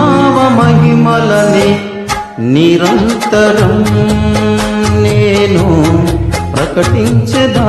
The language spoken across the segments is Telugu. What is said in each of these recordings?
నామ మహిమలని నిరంతరం నేను ప్రకటించదా?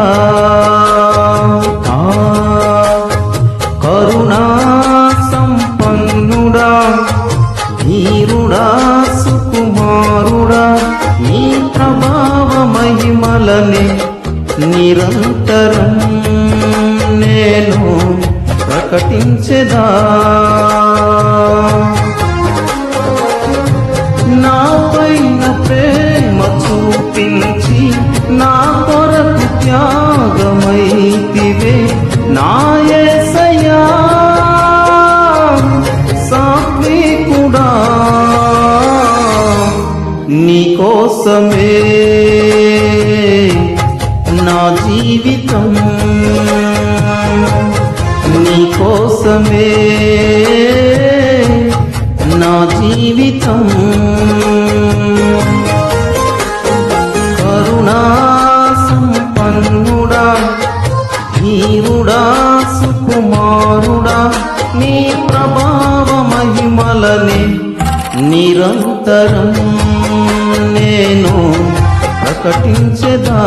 కోసమే నా జీవితం. నీ కోసమే నా జీవితం. కరుణా ధీరుడా సుకుమారుడా నీ ప్రభావ మహిమలనే నిరంతరం నేను ప్రకటించదా?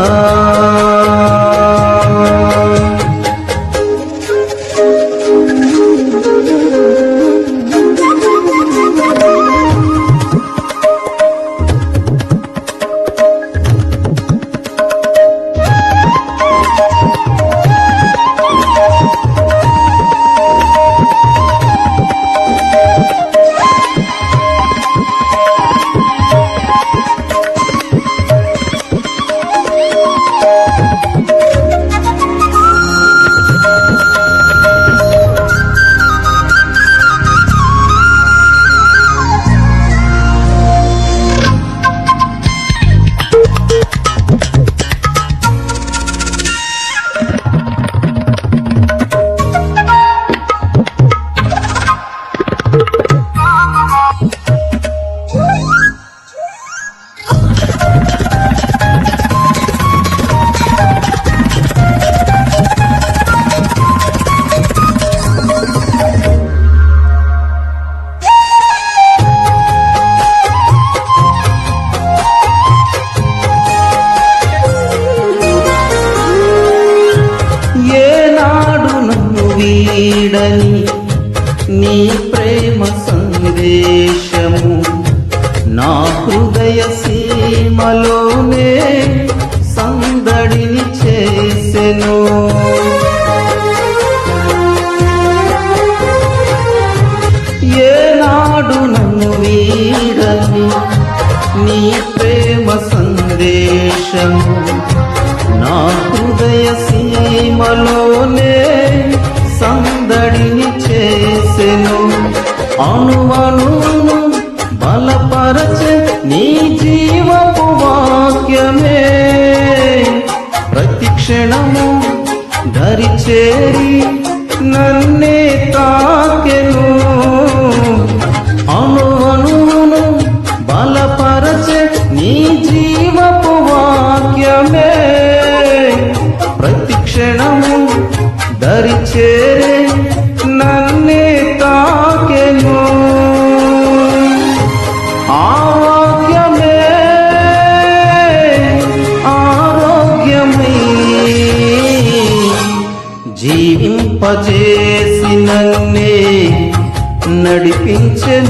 Cherie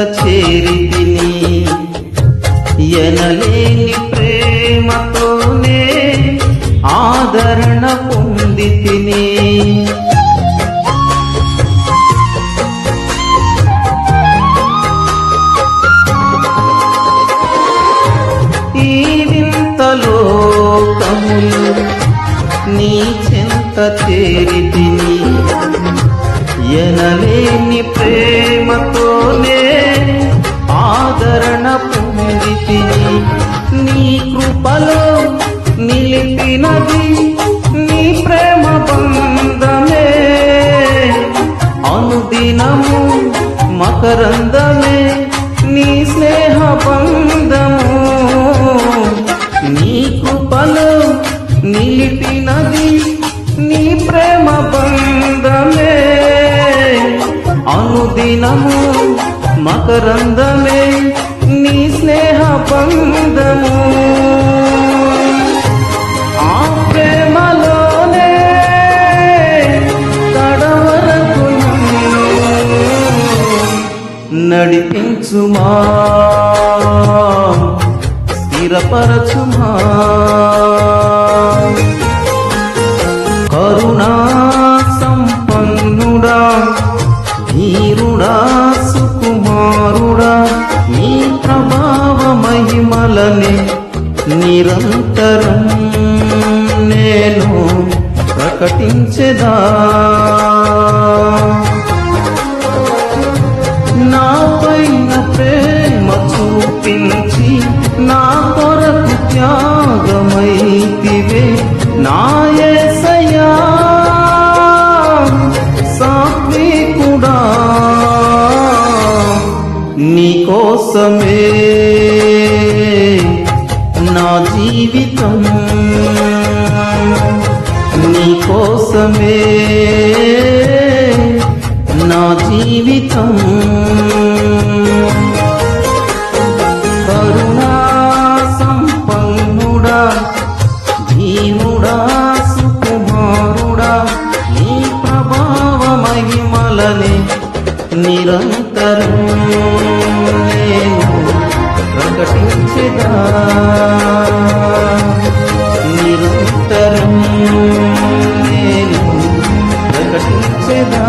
చెంత చేరితిని. ఎనలేని ప్రేమతోనే ఆదరణ పొందితిని. ఈ వింత లోకములు నీ చెంత చేరితిని. ఎనలేని ప్రేమతోనే పొందితిని నీ కృపలో నిలిపినది నీ ప్రేమ బంధమే. అనుదినము మకరందమే నీ స్నేహ బంధము. నీ కృపలో నిలిపినది నీ ప్రేమ బంధమే. అనుదినము మకరందమే నీ స్నేహ పందము ఆ ప్రేమలోనే కడవరకు నడిపించుమా. స్థిరపరచుమా. వలనే నిరంతరం నేను ప్రకటించదా? నాపైన ప్రేమ చూపించి నా కొరకు త్యాగమైతివే నాయసయా యేసయ్యా సాత్వికుడా నీ కోసమే. నా జీవితం నీ కోసమే. నా జీవితం ప్రకటించదా నిరంతరం నేను ప్రకటించదా?